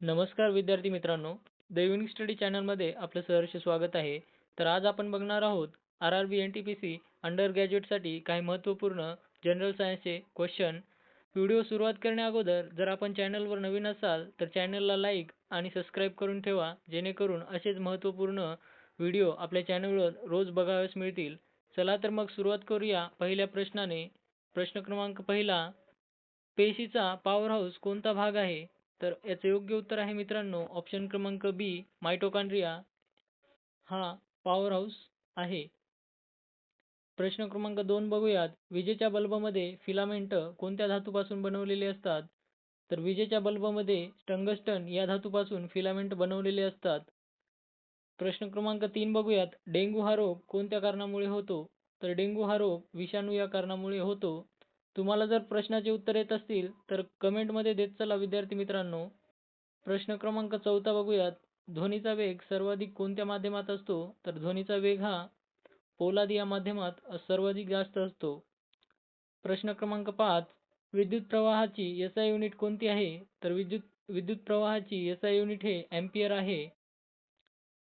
नमस्कार विद्यार्थी मित्रांनो. दैविंग स्टडी चॅनलमध्ये आपलं सहर्ष स्वागत आहे. तर आज आपण बघणार आहोत R R B N T P C under ग्रॅज्युएटसाठी काही महत्त्वपूर्ण जनरल सायन्सचे क्वेश्चन. व्हिडिओ सुरुवात करण्याअगोदर जर आपण चॅनलवर नवीन असाल तर चॅनलला लाईक आणि सबस्क्राईब करून ठेवा जेणेकरून असेच महत्त्वपूर्ण व्हिडिओ आपल्या चॅनलवर रोज बघावेस मिळतील. चला तर मग सुरुवात करूया पहिल्या प्रश्नाने. प्रश्न क्रमांक पहिला. पेशीचा पॉवर हाऊस कोणता भाग आहे? तर याचं योग्य उत्तर आहे मित्रांनो ऑप्शन क्रमांक बी मायटोकांड्रिया हा पॉवर हाऊस आहे. प्रश्न क्रमांक दोन बघूयात. विजेच्या बल्बमध्ये फिलामेंट कोणत्या धातूपासून बनवलेले असतात? तर विजेच्या बल्बमध्ये टंगस्टन या धातूपासून फिलामेंट बनवलेले असतात. प्रश्न क्रमांक तीन बघूयात. डेंग्यू हा रोग कोणत्या कारणामुळे होतो? तर डेंग्यू हा रोग विषाणू या कारणामुळे होतो. तुम्हाला जर प्रश्नाचे उत्तर येत असतील तर कमेंटमध्ये देत चला विद्यार्थी मित्रांनो. प्रश्न क्रमांक चौथा बघूयात. ध्वनीचा वेग सर्वाधिक कोणत्या माध्यमात असतो? तर ध्वनीचा वेग हा पोलाद या माध्यमात सर्वाधिक जास्त असतो. प्रश्न क्रमांक पाच. विद्युत प्रवाहाची एस आय युनिट कोणती आहे? तर विद्युत विद्युत प्रवाहाची एस आय युनिट हे एम्पियर आहे.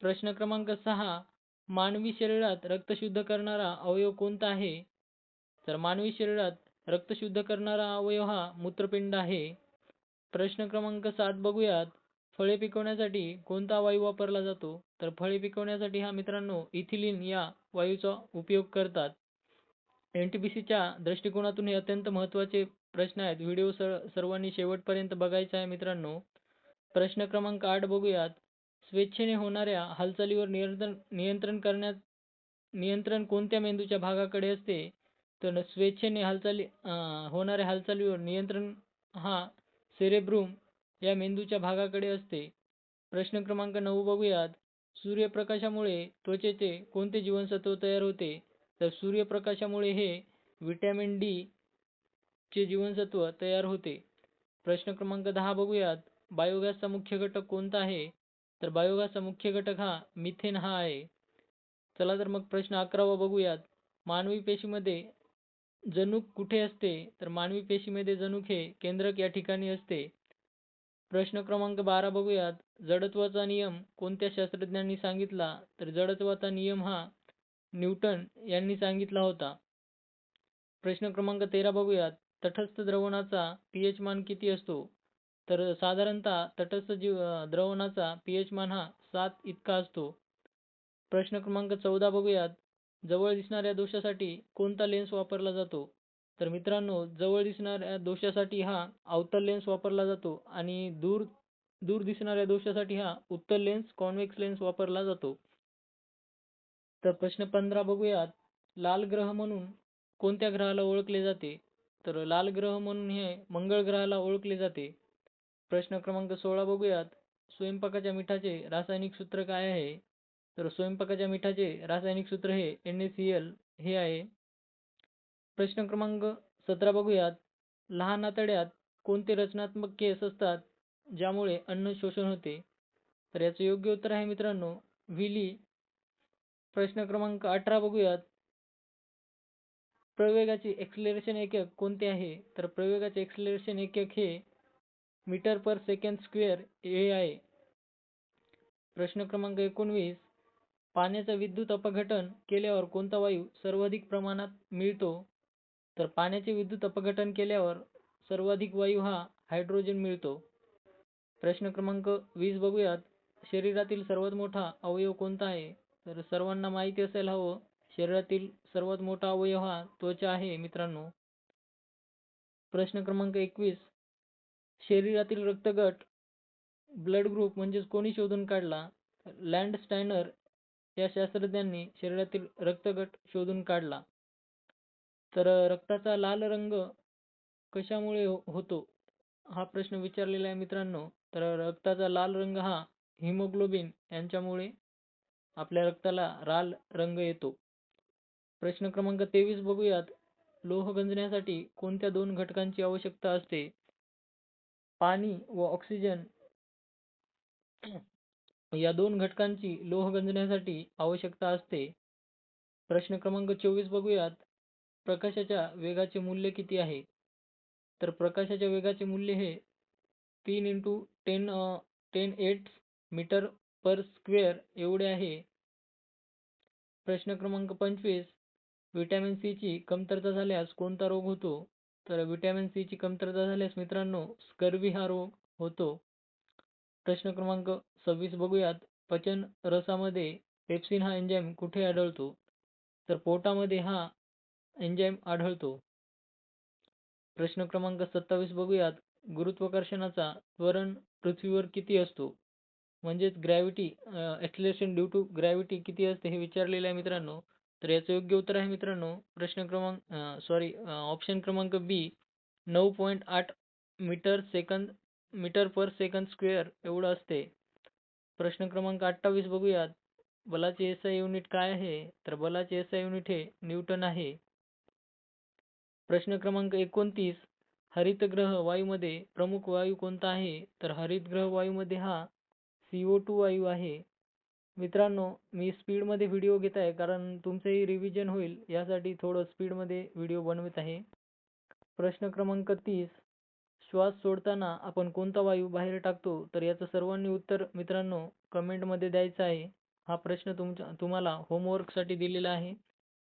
प्रश्न क्रमांक सहा. मानवी शरीरात रक्त शुद्ध करणारा अवयव कोणता आहे? तर मानवी शरीरात रक्त शुद्ध करणारा अवयव हा मूत्रपिंड आहे. प्रश्न क्रमांक सात बघूयात. फळे पिकवण्यासाठी कोणता वायू वापरला जातो? तर फळे पिकवण्यासाठी हा मित्रांनो इथिलीन या वायूचा उपयोग करतात. एन टी पी सीच्या दृष्टिकोनातून हे अत्यंत महत्त्वाचे प्रश्न आहेत. व्हिडिओ सर सर्वांनी शेवटपर्यंत बघायचा आहे मित्रांनो. प्रश्न क्रमांक आठ बघूयात. स्वेच्छेने होणाऱ्या हालचालीवर नियंत्रण नियंत्रण करण्यात नियंत्रण कोणत्या मेंदूच्या भागाकडे असते? तर स्वेच्छेने हालचाली होणाऱ्या हालचालीवर नियंत्रण हा सेरेब्रूम या मेंदूच्या भागाकडे असते. प्रश्न क्रमांक नऊ बघूयात. सूर्यप्रकाशामुळे त्वचेचे कोणते जीवनसत्व तयार होते? तर सूर्यप्रकाशामुळे हे व्हिटॅमिन डी चे जीवनसत्व तयार होते. प्रश्न क्रमांक दहा बघूयात. बायोगॅसचा मुख्य घटक कोणता आहे? तर बायोगॅसचा मुख्य घटक हा मिथेन हा आहे. चला तर मग प्रश्न अकरावा बघूयात. मानवी पेशीमध्ये जनुक कुठे असते? तर मानवी पेशीमध्ये जनुक हे केंद्रक या ठिकाणी असते. प्रश्न क्रमांक बारा बघूयात. जडत्वाचा नियम कोणत्या शास्त्रज्ञांनी सांगितला? तर जडत्वाचा नियम हा न्यूटन यांनी सांगितला होता. प्रश्न क्रमांक तेरा बघूयात. तटस्थ द्रवणाचा पीएच मान किती असतो? तर साधारणतः तटस्थ जीव द्रवणाचा पीएच मान हा सात इतका असतो. प्रश्न क्रमांक चौदा बघूयात. जवळ दिसणाऱ्या दोषासाठी कोणता लेन्स वापरला जातो? तर मित्रांनो जवळ दिसणाऱ्या दोषासाठी हा अवतल लेन्स वापरला जातो आणि दूर दूर दिसणाऱ्या दोषासाठी हा उत्तल लेन्स कॉन्व्हेक्स लेन्स वापरला जातो. तर प्रश्न पंधरा बघूयात. लाल ग्रह म्हणून कोणत्या ग्रहाला ओळखले जाते? तर लाल ग्रह म्हणून हे मंगळ ग्रहाला ओळखले जाते. प्रश्न क्रमांक सोळा बघूयात. स्वयंपाकाच्या मिठाचे रासायनिक सूत्र काय आहे? तर स्वयंपाकाच्या मिठाचे रासायनिक सूत्र हे एन हे आहे. प्रश्न क्रमांक सतरा बघूयात. लहान आतड्यात कोणते रचनात्मक केस असतात ज्यामुळे अन्न शोषण होते? तर याचं योग्य उत्तर आहे मित्रांनो व्हिली प्रश्न क्रमांक अठरा बघूयात. प्रवेगाचे एक्सलेरेशन एकक कोणते आहे? तर प्रवेगाचे एक्सलेरेशन एकक हे मीटर पर सेकंड स्क्वेअर हे आहे. प्रश्न क्रमांक एकोणवीस. पाण्याचा विद्युत अपघटन केल्यावर कोणता वायू सर्वाधिक प्रमाणात मिळतो? तर पाण्याचे विद्युत अपघटन केल्यावर सर्वाधिक वायू हा हायड्रोजन मिळतो. प्रश्न क्रमांक वीस बघूयात. शरीरातील सर्वात मोठा अवयव कोणता आहे? तर सर्वांना माहिती असायला हवं. शरीरातील सर्वात मोठा अवयव हा त्वचा आहे मित्रांनो. प्रश्न क्रमांक एकवीस. शरीरातील रक्तगट ब्लड ग्रुप म्हणजेच कोणी शोधून काढला? लँड स्टायनर या शास्त्रज्ञांनी शरीरातील रक्तगट शोधून काढला. तर रक्ताचा लाल रंग कशामुळे हो-, होतो? हा प्रश्न विचारलेला आहे मित्रांनो तर रक्ताचा लाल रंग हा हिमोग्लोबिन यांच्यामुळे आपल्या रक्ताला लाल रंग येतो. प्रश्न क्रमांक तेवीस बघूयात. लोह गंजण्यासाठी कोणत्या दोन घटकांची आवश्यकता असते? पाणी व ऑक्सिजन. या दोन घटकांची लोह गंजण्यासाठी आवश्यकता असते. प्रश्न क्रमांक चोवीस बघूयात. प्रकाशाच्या वेगाचे मूल्य किती आहे? तर प्रकाशाच्या वेगाचे मूल्य हे तीन into ten ten eight metre per square एवढे आहे. प्रश्न क्रमांक पंचवीस. व्हिटॅमिन सी ची कमतरता झाल्यास कोणता रोग होतो? तर विटॅमिन सी ची कमतरता झाल्यास मित्रांनो स्कर्वी हा रोग होतो. प्रश्न क्रमांक सव्वीस बघूयात. पचन रसामध्ये पेप्सिन हा एन्झाईम कुठे आढळतो? तर पोटामध्ये हा एन्झाईम आढळतो. प्रश्न क्रमांक सत्तावीस बघूयात. गुरुत्वाकर्षणाचा त्वरण पृथ्वीवर किती असतो? म्हणजेच gravity acceleration due to gravity किती असते हे विचारलेलं आहे मित्रांनो. तर याचं योग्य उत्तर आहे मित्रांनो प्रश्न क्रमांक सॉरी ऑप्शन क्रमांक बी नऊ पॉईंट आठ metre second metre per second square एवढं असते. प्रश्न क्रमांक अठ्ठावीस बघूयात. बलाचे एस आय युनिट काय आहे? तर बलाचे एस आय युनिट हे न्यूटन आहे. प्रश्न क्रमांक एकोणतीस. हरितग्रह वायूमध्ये प्रमुख वायू कोणता आहे? तर हरितग्रह वायूमध्ये हा सी ओ टू वायू आहे. मित्रांनो मी स्पीडमध्ये व्हिडिओ घेत आहे कारण तुमचंही रिव्हिजन होईल. यासाठी थोडं स्पीडमध्ये व्हिडिओ बनवत आहे. प्रश्न क्रमांक तीस. श्वास सोडताना आपण कोणता वायू बाहेर टाकतो तर याचं सर्वांनी उत्तर मित्रांनो कमेंटमध्ये द्यायचं आहे. हा प्रश्न तुमच्या तुम्हाला होमवर्कसाठी दिलेला आहे.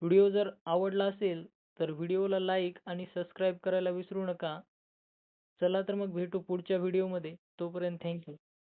व्हिडिओ जर आवडला असेल तर व्हिडिओला लाईक आणि सबस्क्राईब करायला विसरू नका. चला तर मग भेटू पुढच्या व्हिडिओमध्ये तोपर्यंत थँक्यू